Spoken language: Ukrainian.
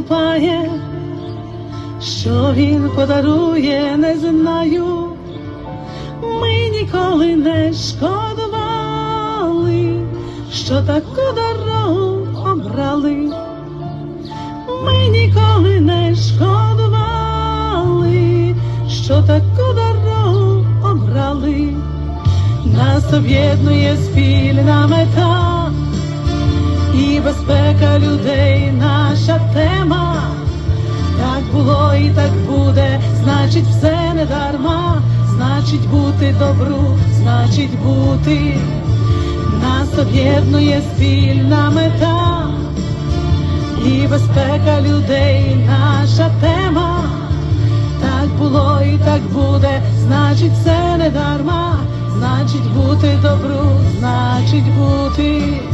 наступає, що він подарує, не знаю. Ми ніколи не шкодували, що таку дорогу обрали. Ми ніколи не шкодували, що таку дорогу обрали. Нас об'єднує спільна мета безпека людей наша тема. Так було і так буде, значить, все не дарма, значить бути добру, значить бути, нас об'єднує спільна мета, і безпека людей наша тема. Так було і так буде, значить, все не дарма, значить бути добру, значить бути.